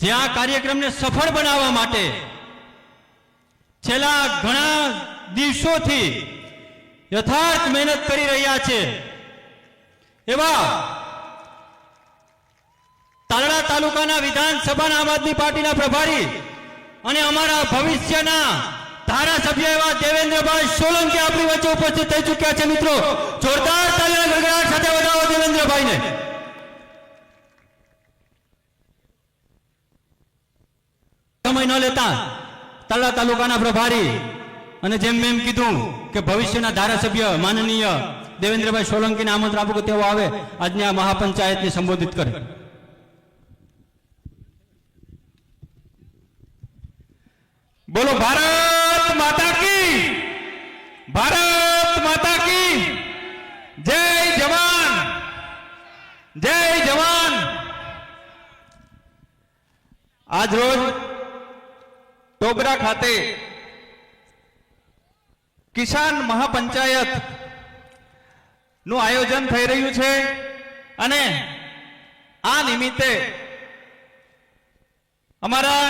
જે આ કાર્યક્રમને સફળ બનાવવા માટે છેલ્લા ઘણા દિવસોથી યથાર્થ મહેનત કરી રહ્યા છે. એવા તાલડા તાલુકાના વિધાનસભાના આમ આદમી પાર્ટીના પ્રભારી અને અમારા ભવિષ્યના ધારાસભ્ય એવા દેવેન્દ્રભાઈ સોલંકી આપણી વચ્ચે ઉપસ્થિત થઈ ચૂક્યા છે મિત્રો. જોરદાર તાલીના ગડગડાટ સાથે વધાવો દેવેન્દ્રભાઈને. ન લેતા તળા તાલુકાના પ્રભારી અને જેમ મેં કીધું કે ભવિષ્યના ધારાસભ્ય માનનીય દેવેન્દ્રભાઈ સોલંકીને આમંત્રણ આપું કે તેઓ આવે, આજની આ મહાપંચાયતને સંબોધિત કરે. બોલો, ભારત માતા કી, ભારત માતા કી, જય જવાન જય જવાન. આજ રોજ ટોબરા ખાતે કિસાન મહાપંચાયતનું આયોજન થઈ રહ્યું છે અને આ નિમિત્તે અમારા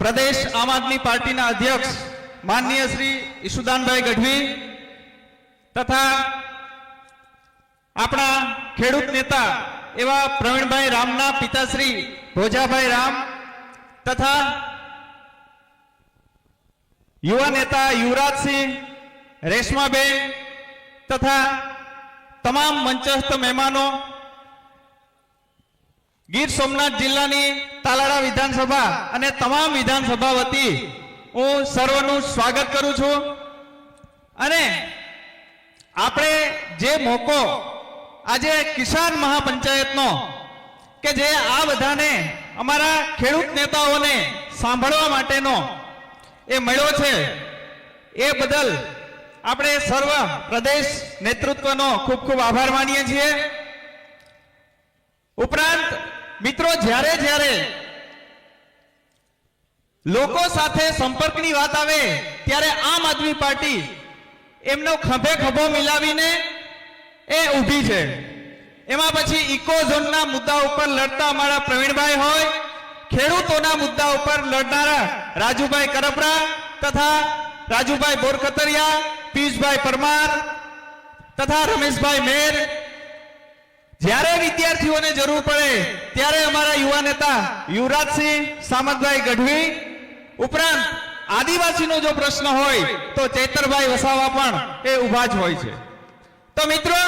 પ્રદેશ આમ આદમી પાર્ટીના અધ્યક્ષ માનનીય શ્રી ઈશુદાનભાઈ ગઢવી તથા આપણા ખેડૂત નેતા એવા પ્રવીણભાઈ રામના પિતાશ્રી ભોજાભાઈ રામ તથા યુવા નેતા યુવરાજસિંહ રેશમાબેન તથા તમામ મંચસ્થ મહેમાનો ગીર સોમનાથ જિલ્લાની તાલાળા વિધાનસભા અને તમામ વિધાનસભા વતી હું સર્વનું સ્વાગત કરું છું. અને આપણે જે મોકો આજે કિસાન મહાપંચાયતનો કે જે આ બધાને અમારા ખેડૂત નેતાઓને સાંભળવા માટેનો એ મળ્યો છે. એ બદલ આપણે સર્વ પ્રદેશ નેતૃત્વનો ખૂબ ખૂબ આભાર માનીએ છીએ. ઉપરાંત, મિત્રો, જ્યારે જ્યારે લોકો સાથે સંપર્કની વાત આવે, ત્યારે આમ આદમી પાર્ટી એમનો ખભે ખભો મિલાવીને એ ઊભી છે. એમાં પછી ઇકો ઝોનના મુદ્દા ઉપર લડતા અમારા પ્રવીણભાઈ હોય, ખેડૂતોના મુદ્દા ઉપર લડનારા રાજુભાઈ કરપરા તથા રાજુભાઈ બોરકતરિયા, પિયુષભાઈ પરમાર તથા રમેશભાઈ મેર. જ્યારે વિદ્યાર્થીઓને જરૂર પડે ત્યારે અમારા યુવા નેતા યુવરાજસિંહ સામંતભાઈ ગઢવી ઉપરાંત આદિવાસીનો જો પ્રશ્ન હોય તો ચેતરભાઈ વસાવા પણ એ ઊભા જ હોય છે. તો મિત્રો,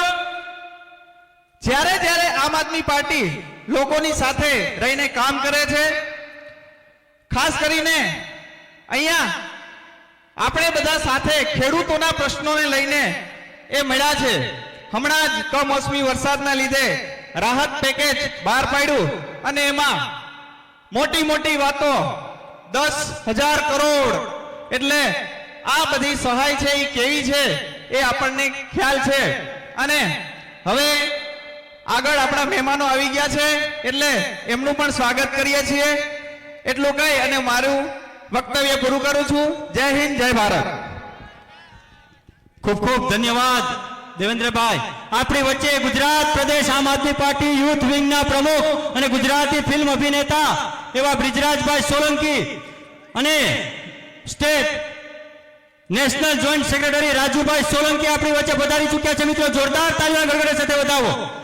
જ્યારે જ્યારે આમ આદમી પાર્ટી લોકોની સાથે રહીને કામ કરે છે ખાસ કરીને અહીંયા આપણે બધા સાથે ખેડૂતોના પ્રશ્નોને લઈને એ મળ્યા છે. હમણાં જ કમોસમી વરસાદના લીધે રાહત પેકેજ બહાર પાડ્યું અને એમાં મોટી મોટી વાતો દસ હજાર કરોડ એટલે આ બધી સહાય છે એ કેવી છે એ આપણને ખ્યાલ છે. અને હવે આગળ આપણા મહેમાનો આવી ગયા છે એટલે એમનું પણ સ્વાગત કરીએ છીએ. એટલું કહી અને મારું વક્તવ્ય પૂરું કરું છું. જય હિન્દ, જય ભારત. ખૂબ ખૂબ ધન્યવાદ, દેવેન્દ્રભાઈ. આપણી વચ્ચે ગુજરાત પ્રદેશ આમ આદમી પાર્ટી યુથ વિંગના પ્રમુખ અને ગુજરાતી ફિલ્મ અભિનેતા એવા બ્રિજરાજભાઈ સોલંકી અને state national joint secretary Rajubhai Solanki આપણી વચ્ચે વધારી ચૂક્યા છે. મિત્રો, જોરદાર તાલીના ગડગડે સાથે વધાવો.